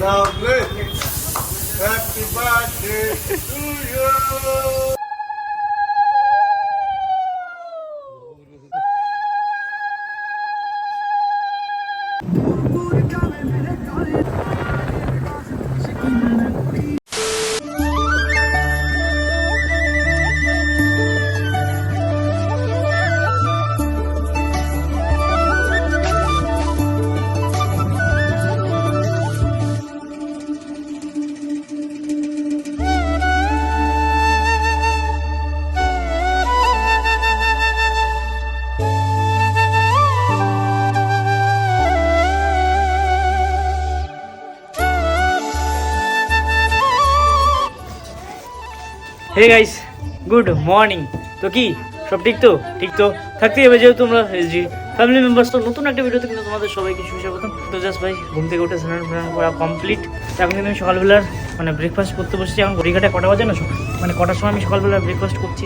Lovely. Happy birthday to you. Good, good, good. Hey guys good morning তো কি? সব ঠিক তো? ঠিক তো? থাকতেই হবে যেহেতু তোমরা এসজি ফ্যামিলি মেম্বার্স তো নতুন একটা ভিডিওতে কিন্তু তোমাদের সবাইকে সুস্বাগতম। তো জাস্ট ভাই ঘুম থেকে উঠে স্নান ফ্নান করা কমপ্লিট এখন কিন্তু আমি সকালবেলার মানে ব্রেকফাস্ট করতে বসেছি। এখন ঘড়িঘাটে কটা বাজে না মানে কটার সময় আমি সকালবেলা ব্রেকফাস্ট করছি?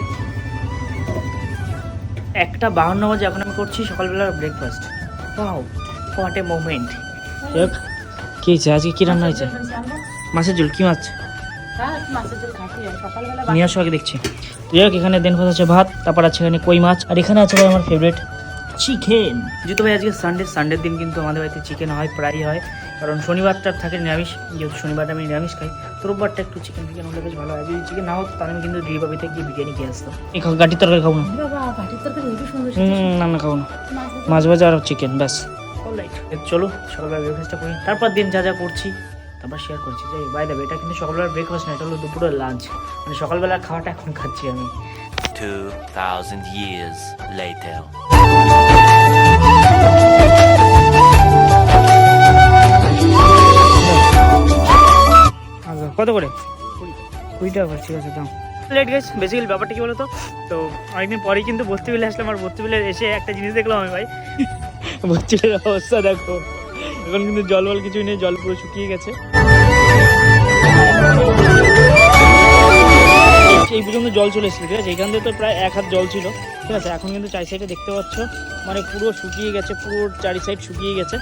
একটা বাহান্ন বাজে এখন আমি করছি সকালবেলার breakfast wow what a moment কি হয়েছে? আজকে কী রান্না হয়েছে? মাছের ঝোল কী মাছ? নিয়ে আসো আগে দেখছি। যাই এখানে দেন কথা আছে ভাত তারপর আছে এখানে কই মাছ আর এখানে আছে ভাই আমার ফেভারিট চিকেন যেহেতু ভাই আজকে সানডে সানডের দিন কিন্তু আমাদের বাড়িতে চিকেন হয় প্রায়ই হয় কারণ শনিবারটা থাকে নিরামিষ যেহেতু শনিবারটা আমি নিরামিষ খাই তো রোববারটা একটু চিকেন ফিকেন হলে বেশ ভালো হয়। যদি চিকেন না হতো তাহলে আমি কিন্তু রিবাবিতে গিয়ে বিরিয়ানি খেয়ে আসতাম। এই খাও গাটির তরকারি খাব না? না না খাব না। মাছ ভাজা। আর চিকেন ব্যাস। চলো সকালবেলা ব্রেকফাস্টটা করি। তারপর দিন যা যা করছি তারপর শেয়ার করছি যে বাই দেবে এটা কিন্তু সকালবেলা ব্রেকফাস্ট না এটা হলো দুপুরের লাঞ্চ মানে সকালবেলা খাওয়াটা এখন খাচ্ছি আমি। 2,000 years later. আচ্ছা কত করে? কুড়ি টাকা করে, ঠিক আছে দাম লেট গেছে বেসিক্যালি ব্যাপারটা কি বলতো? তো অনেকদিন পরেই কিন্তু ভর্তি বিলে আসলাম আর ভর্তি বিলে এসে একটা জিনিস দেখলাম আমি ভাই। ভর্তি বিলের অবস্থা দেখো। এখন কিন্তু জল বল কিছুই নেই জল পুরো শুকিয়ে গেছে। এই পর্যন্ত জল চলে এসেছে ঠিক আছে? এখান থেকে তো প্রায় এক হাত জল ছিল ঠিক আছে? এখন কিন্তু চারি সাইডে দেখতে পাচ্ছ মানে পুরো শুকিয়ে গেছে পুরো চারি সাইড শুকিয়ে গেছে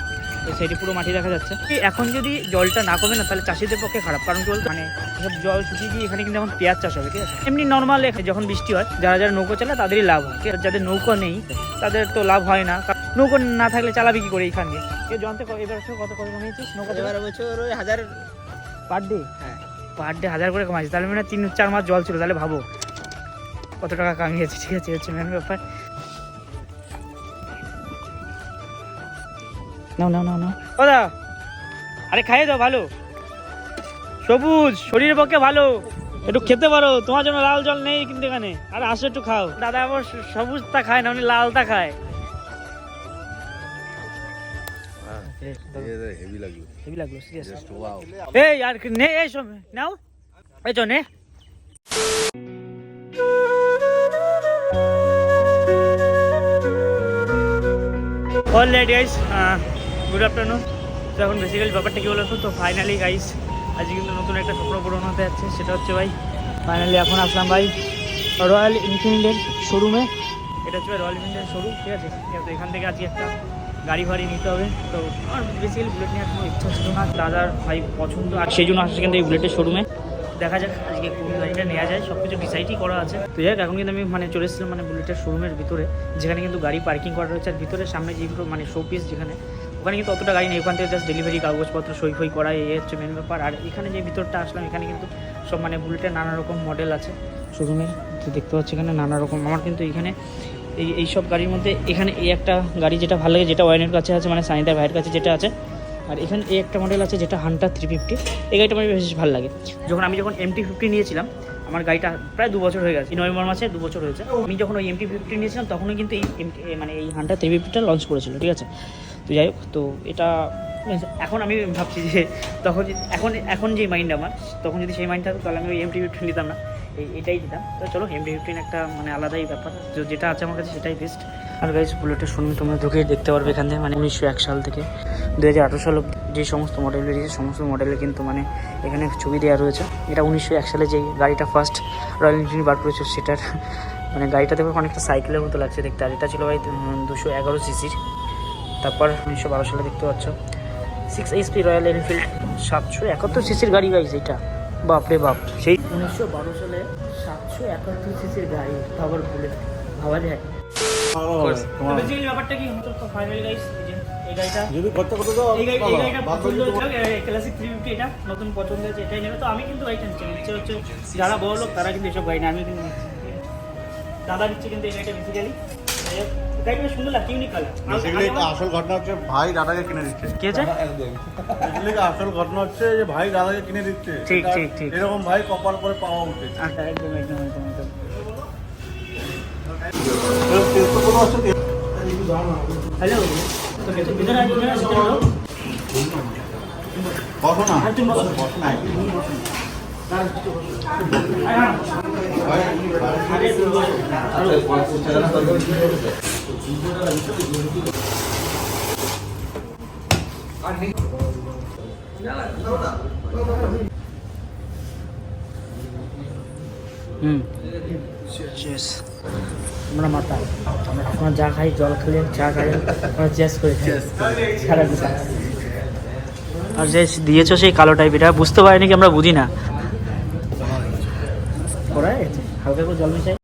এই সাইডে পুরো মাটি দেখা যাচ্ছে। এখন যদি জলটা না কমে না তাহলে চাষিদের পক্ষে খারাপ কারণ কি বলতো? মানে জল শুকিয়ে গিয়ে এখানে কিন্তু এখন পেঁয়াজ চাষ হবে ঠিক আছে? এমনি নর্মাল যখন বৃষ্টি হয় যারা যারা নৌকো চালায় তাদেরই লাভ হয়? যাদের নৌকো নেই তাদের তো লাভ হয় না কারণ নৌকো না থাকলে চালাবি কি করে এখান দিয়ে? কেউ জানতে এবার কত করে কমিয়েছিস নৌকো এবার বছর ওই হাজার পার ডে হ্যাঁ। পার ডে হাজার করে কামাইছে। তাহলে মানে তিন, চার মাস জল ছিল, তাহলে ভাবো কত টাকা কামিয়েছে, ঠিক আছে হচ্ছে মেন ব্যাপার। নাও নাও নাও নাও। দাদা, আরে খাইয়ে দাও, ভালো। সবুজ, শরীরের পক্ষে ভালো। একটু খেতে পারো, তোমার জন্য লাল জল নেই কিন্তু এখানে। আরে আসো একটু খাও। দাদা আবার সবুজটা খায় না, উনি লালটা খায়। হেভি লাগল। হেভি লাগল সিরিয়াস এই আর নে এই সব নাও এই নে অলরাইট গাইস গুড আফটারনুন তো এখন বেসিক্যালি ব্যাপারটা কি বলতো? তো ফাইনালি গাইস আজকে কিন্তু নতুন একটা স্বপ্ন পূরণ হতে যাচ্ছে সেটা হচ্ছে ভাই ফাইনালি এখন আসলাম ভাই রয়্যাল এনফিল্ডের শোরুমে এটা হচ্ছে রয়্যাল এনফিল্ডের শোরুম ঠিক আছে? তো এখান থেকে আজকে একটা গাড়ি ফাড়ি নিতে হবে। তো আমার বেসিক্যালি বুলেট নেওয়ার কোনো ইচ্ছা ছিল না। দাদার ভাই পছন্দ আর সেই জন্য আসছে কিন্তু এই বুলেটের শোরুমে দেখা যাক, আজকে কোন গাড়িটা নেওয়া যায়। সব কিছু ডিসাইডই করা আছে। তো যাই এখন কিন্তু আমি মানে চলে এসেছিলাম মানে বুলেটের শোরুমের ভিতরে, যেখানে কিন্তু গাড়ি পার্কিং করা রয়েছে। আর ভিতরে সামনে যেগুলো মানে শোপিস যেখানে, ওখানে কিন্তু অতটা গাড়ি নেই। ওখান থেকে জাস্ট ডেলিভারি কাগজপত্র সই ফই করা, এই হচ্ছে মেন ব্যাপার। আর এখানে যে ভিতরটা আসলাম, এখানে কিন্তু সব মানে বুলেটের নানা রকম মডেল আছে। শোরুমের তো দেখতে পাচ্ছি এখানে নানা রকম। আমার কিন্তু এখানে এই এই সব গাড়ির মধ্যে এখানে এই একটা গাড়ি যেটা ভালো লাগে, যেটা ওয়াইনের কাছে আছে মানে সানিদার ভাইয়ের কাছে যেটা আছে। আর এখানে এই একটা মডেল আছে যেটা হান্টার থ্রি ফিফটি এই গাড়িটা আমার বেশ ভালো লাগে। যখন আমি যখন এমটি ফিফটি নিয়েছিলাম, আমার গাড়িটা প্রায় দু বছর হয়ে গেছে নভেম্বর মাসে দু বছর হয়েছে। আমি যখন ওই এমটি ফিফটি নিয়েছিলাম তখনই কিন্তু এই মানে এই হান্টার থ্রি ফিফটিটা লঞ্চ করেছিল, ঠিক আছে? তো যাই হোক, তো এটা, এখন আমি ভাবছি যে, তখন এখন এখন যে মাইন্ড আমার, তখন যদি সেই মাইন্ড থাকতো, তাহলে আমি ওই এমটি ফিফটি নিতাম না। এই এটাই দিতাম। তো চলো এমটি ফিফটিন একটা মানে আলাদাই ব্যাপার। যেটা আছে আমার কাছে সেটাই বেস্ট আর গাইজ বুলেটের শুনুন তোমরা ঢুকে দেখতে পারবে এখান থেকে মানে উনিশশো এক সাল থেকে। দু হাজার আঠারো সাল যে সমস্ত মডেল বেরিয়েছে, সমস্ত মডেলে কিন্তু মানে এখানে ছবি দেওয়া রয়েছে। এটা উনিশশো এক সালে যে গাড়িটা ফার্স্ট রয়্যাল এনফিল্ড বার করেছে, সেটার মানে গাড়িটা দেখো অনেকটা সাইকেলের মতো লাগছে দেখতে। আর এটা ছিল ভাই দুশো এগারো সিসির তারপর উনিশশো বারো সালে দেখতে পাচ্ছ। সিক্স এইচপি রয়্যাল এনফিল্ড সাতশো একাত্তর সিসির গাড়ি গাইজ এটা বাপরে বাপ। সেই উনিশশো বারো সালে সাতশো একাত্তর সিসির গাড়ি আবার বলে ভাবা যায়। ব্যাপারটা কি ফাইনালি গাইস এই গাড়িটা যদি খরচা করতে দাও এই গাড়িটা পছন্দ হচ্ছে ক্লাসিক থ্রি ফিফটি এটা নতুন পছন্দ হয়েছে এটাই নেবে তো আমি কিন্তু গাড়িটা নিচ্ছি ইচ্ছে হচ্ছে যারা বড় লোক তারা কিন্তু এসব গাড়ি না আমি কিন্তু। দাদা নিচ্ছে কিন্তু এই গাড়িটা বেসিক্যালি গাড়িটা বেশ সুন্দর লাগছে ইউনিক কালার বেসিক্যালি আসল ঘটনা হচ্ছে ভাই দাদাকে কিনে দিচ্ছে। কি আছে বেসিক্যালি আসল ঘটনা হচ্ছে যে ভাই দাদাকে কিনে দিচ্ছে। ঠিক, ঠিক, ঠিক। এরকম ভাই কপাল করে পাওয়া উচিত। আচ্ছা একদম একদম একদম একদম। হ্যালো। তো ভিতরে আজ ভিতরে আসতে বসো না। তুমি বসো। বসো না আরে আমরা মাতা আমরা যা খাই জল খেলে চা খাই আমরা চেস করে খাই। সারা আর যে দিয়েছ সেই কালো টাইপ এটা বুঝতে পারিনি কি আমরা বুঝি না। হালকা করে জল মিশাই।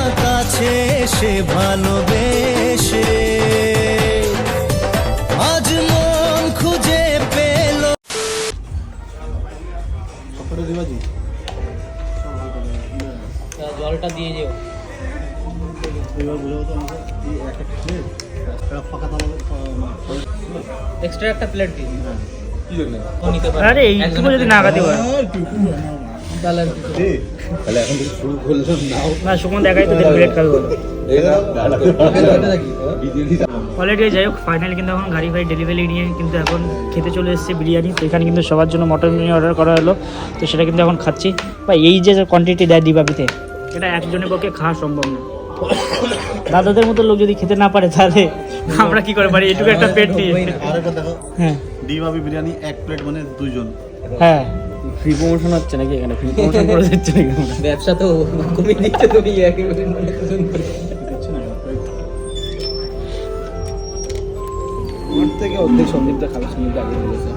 সে ভালোবেসে। আজ মন খুঁজে পেল। জলটা দিয়ে যেও। এক্সট্রা একটা প্লেট দিন আরে এইটুকু যদি না খাতে পারে। তাহলে এখন থেকে শুরু করলাম নাও। না সুমন দেখাই তো প্লেট খাবে বলো অলরেডি যাই হোক ফাইনালি কিন্তু এখন গাড়ি ভাই ডেলিভারি নিয়ে কিন্তু এখন খেতে চলে এসেছে বিরিয়ানি। তো এখানে কিন্তু সবার জন্য মটন বিরিয়ানি অর্ডার করা হলো। তো সেটা কিন্তু এখন খাচ্ছি। বা এই যে কোয়ান্টিটি দেয় দিবাপিতে এটা একজনের পক্ষে খাওয়া সম্ভব না। দাদাদের মতো লোক যদি খেতে না পারে তাহলে আমরা কি করে পারি? এটুকু একটা পেট নিয়ে আর হ্যাঁ। ডিবাবি বিরিয়ানি এক প্লেট মানে দুজন হ্যাঁ। ফ্রি প্রমোশন হচ্ছে নাকি এখানে? ফ্রি প্রমোশন করে দিচ্ছে নাকি ব্যবসা তো কমিয়ে দিচ্ছে তুমি একেবারে দিচ্ছে না আমার থেকে অর্ধেক সন্দীপটা খালাস সন্দীপটা আগে বলেছে